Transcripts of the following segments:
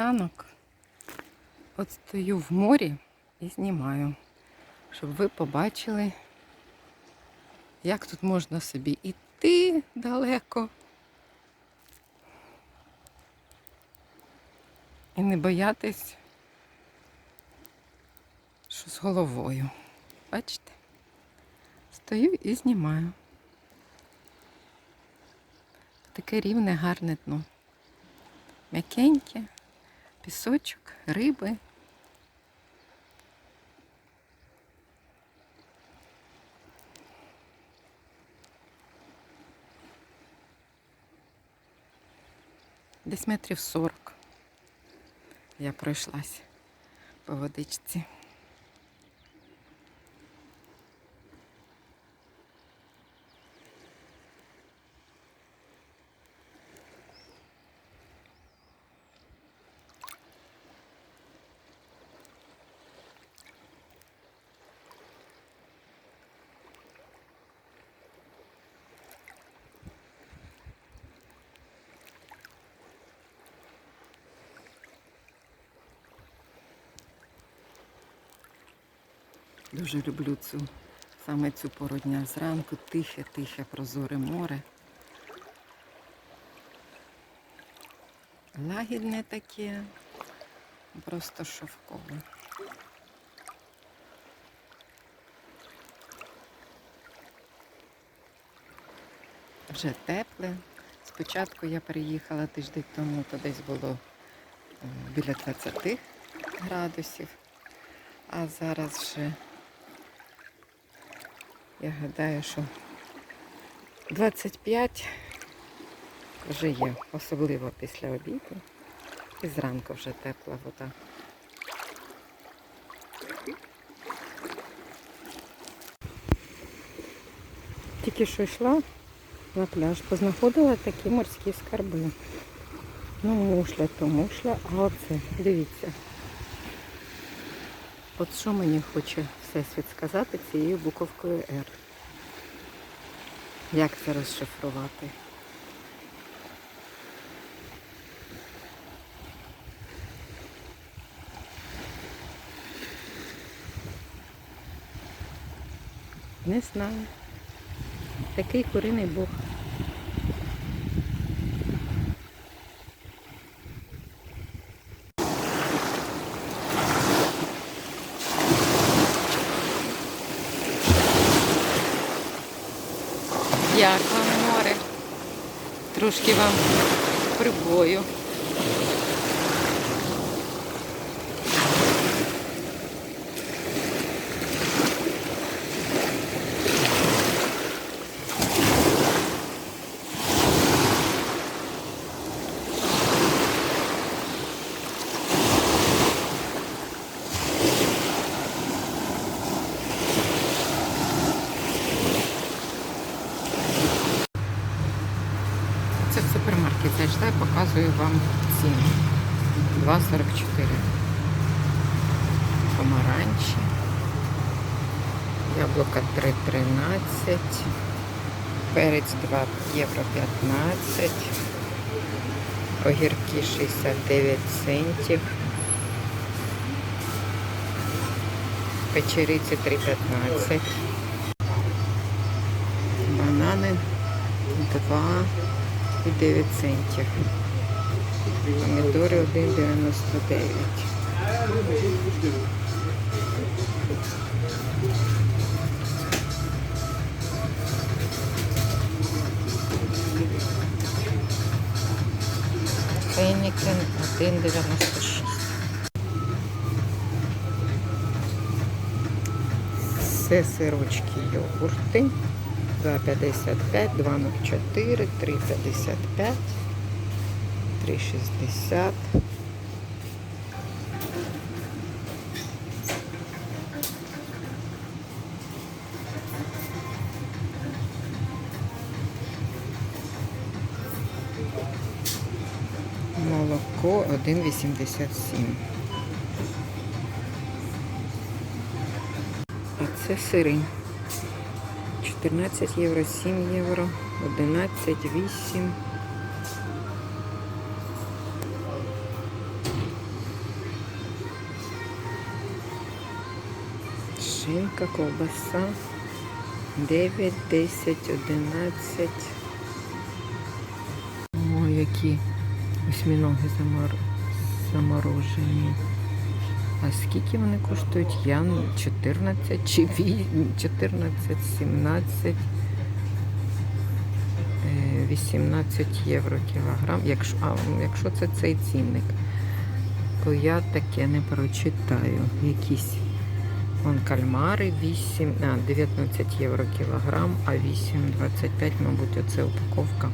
ранок. От стою в морі і знімаю, щоб ви побачили, як тут можна собі іти далеко. І не боятись, що з головою. Бачите? Стою і знімаю. Таке рівне, гарне дно. М'якеньке, пісочок, риби. Десь метрів 40 я пройшлась по водичці. Дуже люблю цю саме цю пору дня зранку, тихе, тихе, прозоре море. Лагідне таке, просто шовкове. Вже тепле. Спочатку я приїхала тиждень тому, то десь було е, біля 20 градусів, а зараз вже я гадаю, що 25 вже є, особливо після обіду. І зранку вже тепла вода. Тільки що йшла на пляж, познаходила такі морські скарби. Ну, мушля то мушля, а оце, дивіться. От що мені хоче Всесвіт сказати цією буковкою R. Як це розшифрувати? Не знаю. Такий куриний бог. Як вам море? Трошки вам прибою. Це в супермаркет зайшла і показую вам ціни. 2,44. Помаранчі. Яблука 3,13. Перець 2 євро 15. Огірки 69 центів. Печериці 3,15. Банани 2 і 9 центів. Помідори 1,99. Фейнікен 1,96. Це сирочки йогурти. 2,55, 2,04, 3,55, 3,60. 1,87. А це сири. 14 євро, 7 євро, 11, 8. Шинка, ковбаса. 9, 10, 11. О, які осьміноги замарли заморожені. А скільки вони коштують? Я 14 чи ві- 14, 17, е, 18 євро кілограм. Якщо, а, якщо це цей цінник, то я таке не прочитаю. Якісь вон кальмари 8, а, 19 євро кілограм, а 8,25, мабуть, оце упаковка.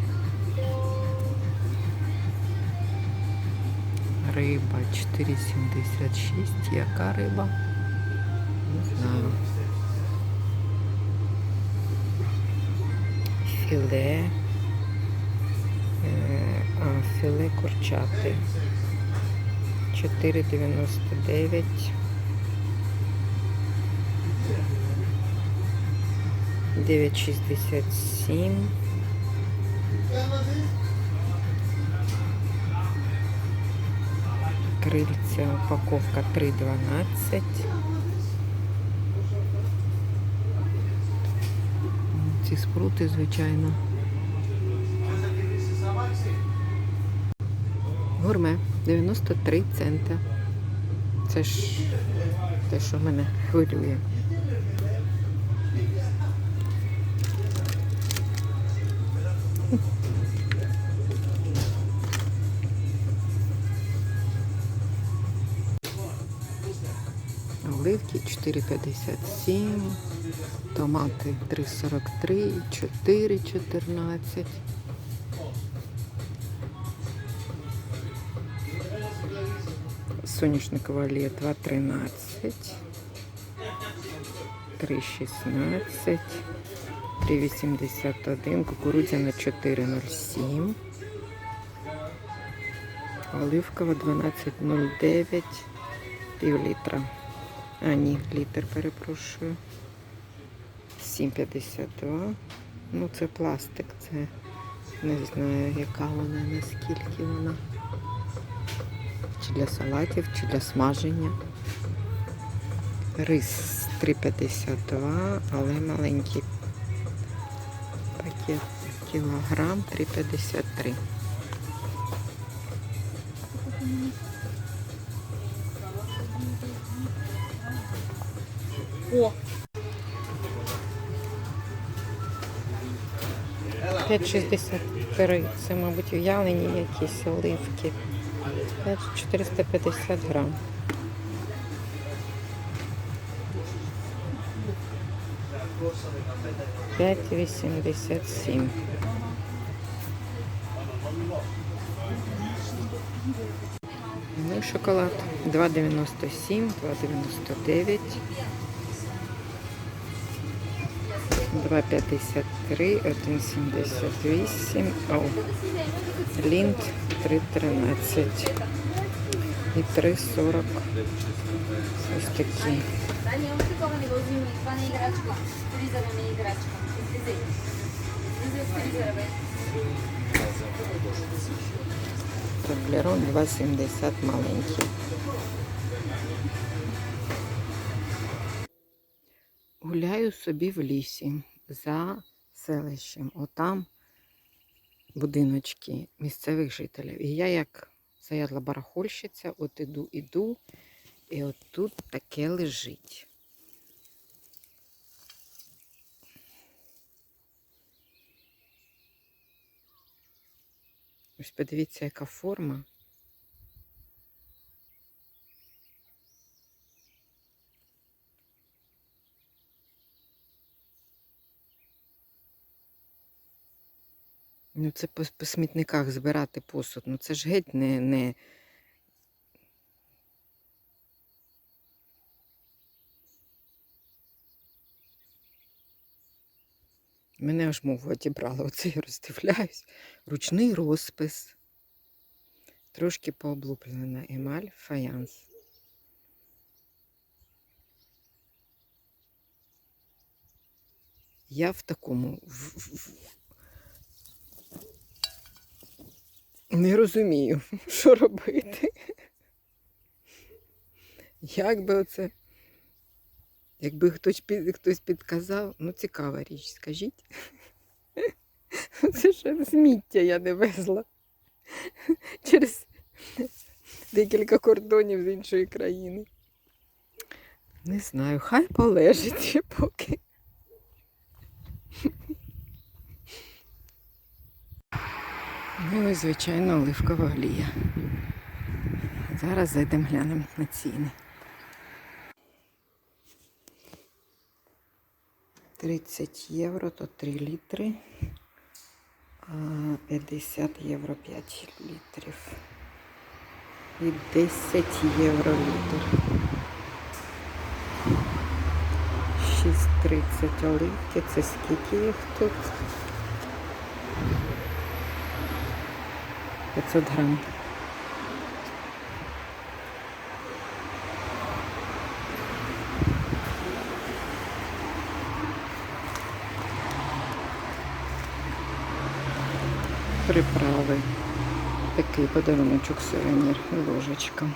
Риба 4,76. Яка риба? Не знаю. Філе. Е, філе курчати. 4,99. Дев'ять шістдесят сім. Крильця упаковка 3,12. Ці спрути, звичайно. Гурме 93 цента. Це ж те, що мене хвилює. Оливки 4,57, томати 3,43, 4,14. Соняшникова олія 2,13, 3,16, 3,81, кукурудзяна 4,07, оливкова 12,09, пів літра. А, ні, літр, перепрошую. 7,52. Ну, це пластик, це не знаю, яка вона, наскільки вона. Чи для салатів, чи для смаження. Рис 3,52, але маленький пакет кілограм 3,53. О, 5,63. Це, мабуть, уявлені якісь оливки. 450 грам. П'ять вісімдесят сім. Ну, шоколад 2,97, 2,99. 2,53, 1,78, о, лінт 3,13 і 3,40. Ось такі. Таблерон 2,70 маленький. Гуляю собі в лісі за селищем. Отам будиночки місцевих жителів. І я як заядла барахольщиця, от іду, іду, і от тут таке лежить. Ось подивіться, яка форма. Ну, це по, по смітниках збирати посуд. Ну це ж геть не, не. Мене аж мову одібрала. Оце я роздивляюсь. Ручний розпис. Трошки пооблуплена емаль, фаянс. Я в такому в- в- в- не розумію, що робити. Як би оце Якби хтось, хтось підказав, ну цікава річ, скажіть. Це ще сміття я не везла. Через декілька кордонів з іншої країни. Не знаю, хай полежить поки. Ну і, звичайно, оливкова олія. Зараз зайдемо глянемо на ціни. 30 євро то 3 літри, а 50 євро 5 літрів. І 10 євро літр. 6,30 оливки. Це скільки їх тут? 500 грам. Приправи. Такий подаруночок сувенір. Ложечка.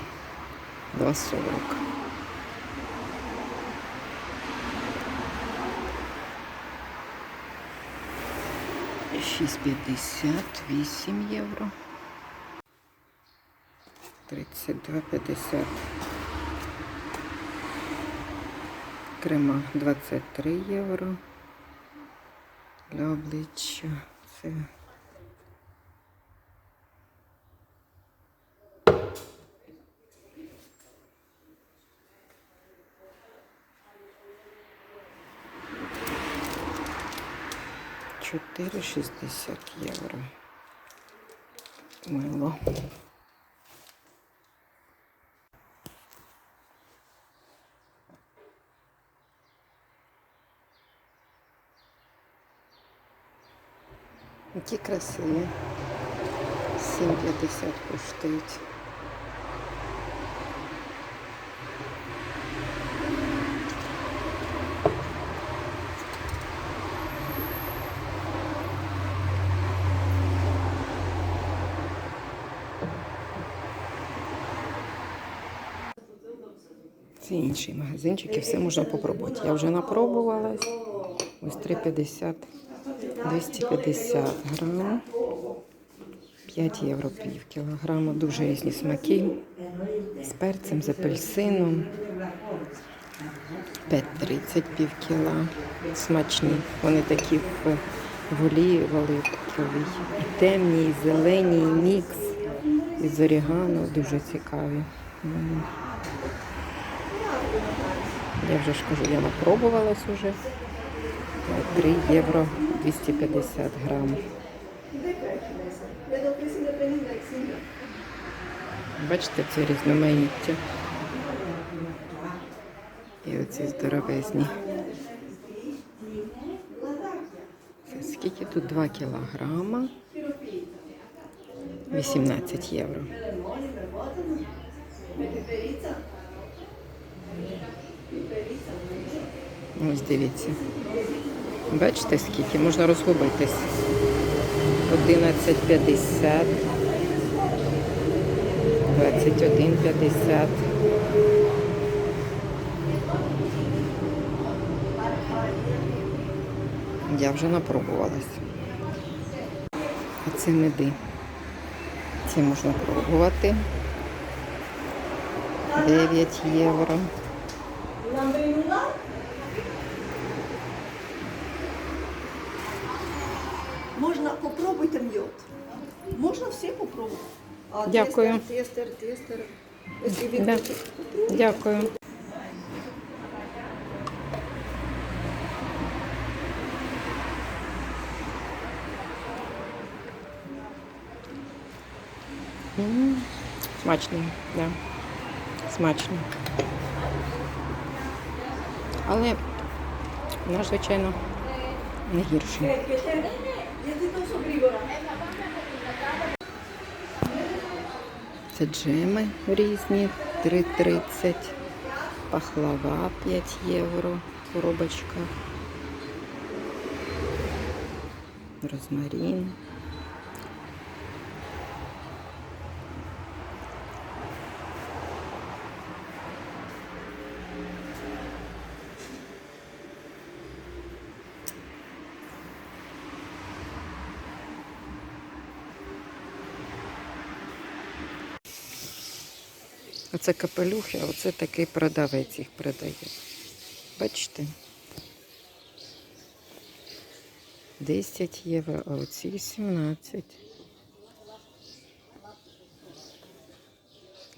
2,40. Шість п'ятдесят, вісім євро. Тридцять два п'ятдесят. Крема 23 євро. Для обличчя це чотири шістдесят євро. Мило. Які красиві. 7,50 коштують. Це інший магазинчик і все можна попробувати. Я вже напробувалась. Ось 3,50, 250 грам. 5 євро пів кілограма. Дуже різні смаки. З перцем, з апельсином. 5,30 пів кіла. Смачні. Вони такі в, в олії оливковій. І темні, і зелені, і мікс. І з орігано. Дуже цікаві. Я вже ж кажу, я напробувалась уже. 3 євро 250 грам. Бачите, це різноманіття. І оці здоровезні. Це скільки тут 2 кілограма? 18 євро. Ось дивіться. Бачите, скільки можна розгубитись. 11,50. 21,50. Я вже напробувалась. А це меди. Ці можна пробувати. 9 євро. Можна попробуйте м'йод. Можна все попробувати. А Дякую. Тестер, тестер, тестер. Да. Дякую. М, Смачний, да. Смачний. Але наш, звичайно, не гірший. Це джеми різні, 3,30. Пахлава 5 євро, коробочка. Розмарин. Оце капелюхи, а оце такий продавець їх продає. Бачите? 10 євро, а оці 17.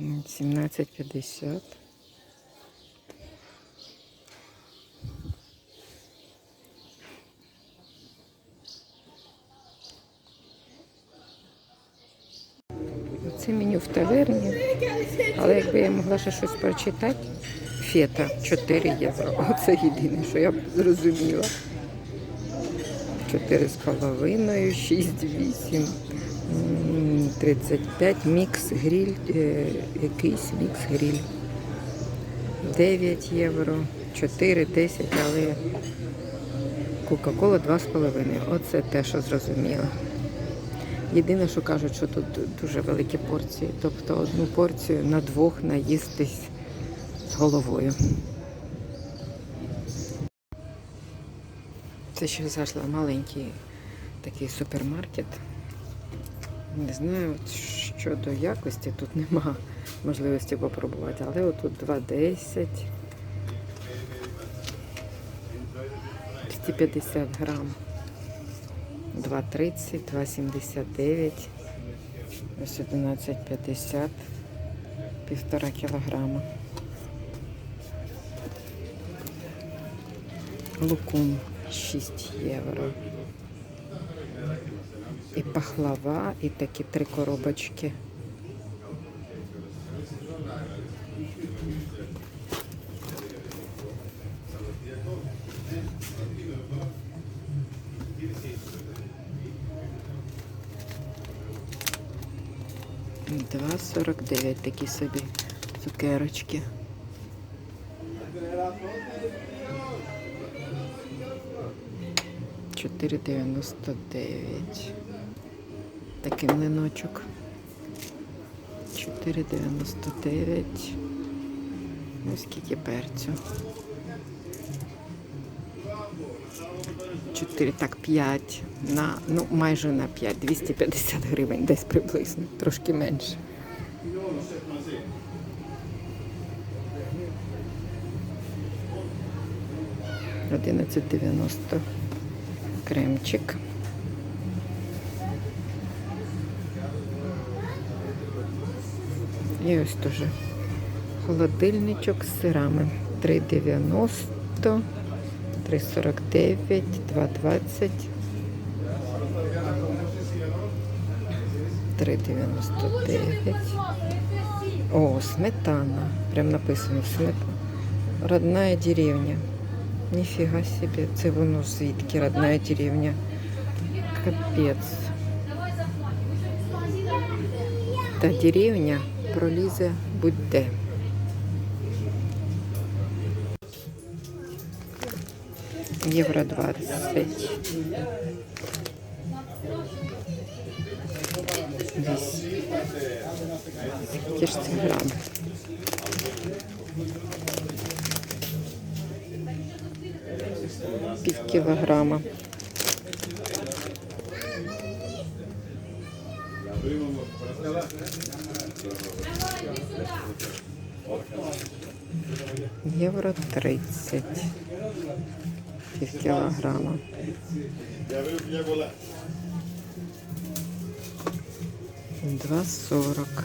М, 17,50. Це меню в таверні. Але якби я могла ще щось прочитати, фета 4 євро. Оце єдине, що я б зрозуміла. 4,5, 6, 8, 35, мікс гриль, е, якийсь мікс гриль. 9 євро, 4, 10, але Кока-Кола 2,5. Оце те, що зрозуміла. Єдине, що кажуть, що тут дуже великі порції. Тобто одну порцію на двох наїстись з головою. Це ще зайшла маленький такий супермаркет. Не знаю, щодо якості тут нема можливості попробувати, але отут 2,10. 250 грам. 2,30, 2,79, ось 11,50, півтора кілограма. Лукум 6 євро. І пахлава, і такі три коробочки. Два сорок дев'ять такі собі цукерочки. Чотири дев'яносто дев'ять. Такий млиночок. Чотири дев'яносто дев'ять. Ось скільки перцю. 4, так, 5 на, ну майже на 5, 250 гривень десь приблизно, трошки менше. Одинадцять дев'яносто кремчик. І ось теж холодильничок з сирами. 3,90. 3,49, 2,20, 3,99. О, сметана. Прям написано сметана. Родная деревня. Ніфіга собі. Це воно звідки родная деревня. Капець. Та деревня пролізе будь-де. Євро 20. Вісь. Скільки ж це грам? Пів кілограма. Євро 30. Пів кілограма. Два сорок.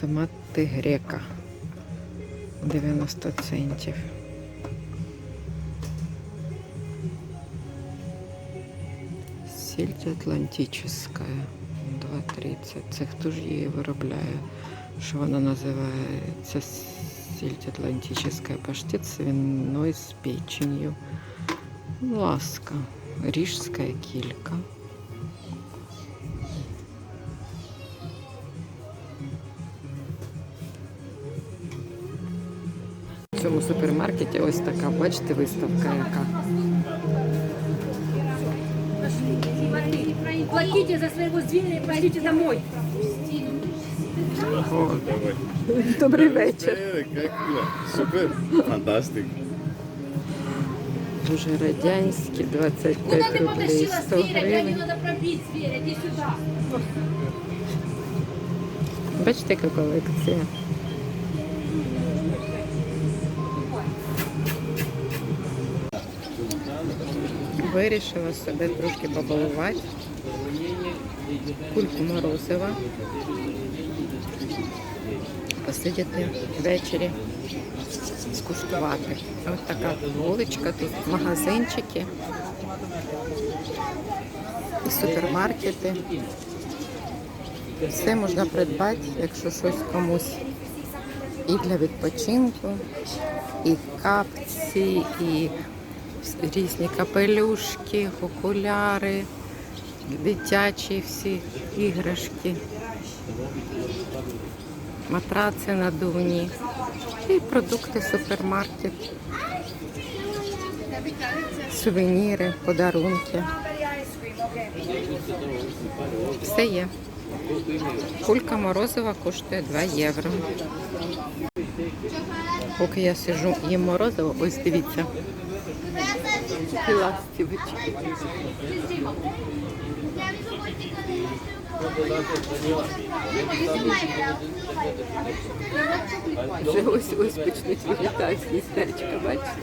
Томати грека. 90 центів. Сельдь атлантическая. 2,30. Це хто ж її виробляє? Що вона називається? Сельдь атлантическая. Паштет свиной з печенью. Ласка. Ріжська кілька. В цьому супермаркеті ось така, бачите, виставка яка. Платите за своего звільнення і пройдите домой. О, Добрий вечір. Е? Супер. Фантастик. Дуже радянські, 25 Куда ты рублей, потащила 100 зверя? Дядю гривень. надо пробить зверя, иди сюда. Бачите, яка колекція. Вирішила себе трошки побалувати. Кульку морозива. Посидіти ввечері, скуштувати. Ось така вуличка, тут магазинчики і супермаркети. Все можна придбати, якщо щось комусь і для відпочинку, і капці, і різні капелюшки, окуляри, дитячі всі іграшки, матраци надувні і продукти супермаркет, сувеніри, подарунки. Все є. Кулька морозива коштує 2 євро. Поки я сижу їм морозиво, ось дивіться. Ластівочки. Вже ось ось почнуть вилітати з містечка, бачите?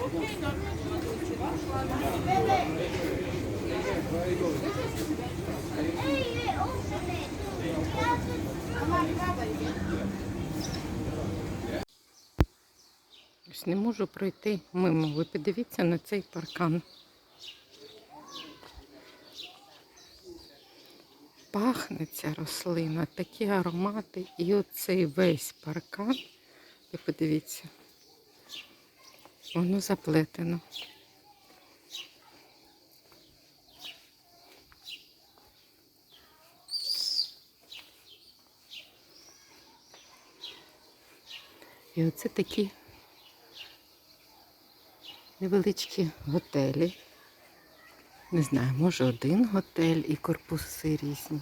Ось не можу пройти мимо. Ви подивіться на цей паркан. Пахне ця рослина, такі аромати. І оцей весь паркан. Ви подивіться. Воно заплетено. І оце такі невеличкі готелі. Не знаю, може один готель і корпуси різні.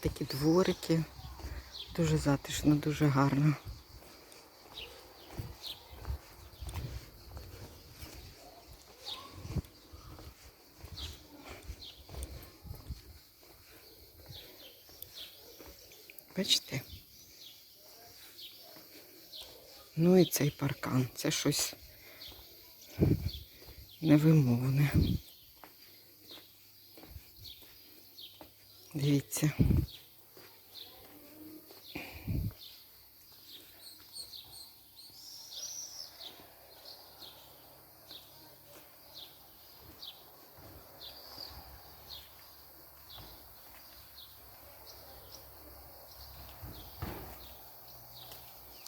Такі дворики. Дуже затишно, дуже гарно. Бачите? Ну і цей паркан. Це щось невимовне. Дивіться.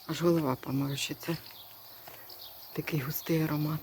Аж голова поморщиться. Такий густий аромат.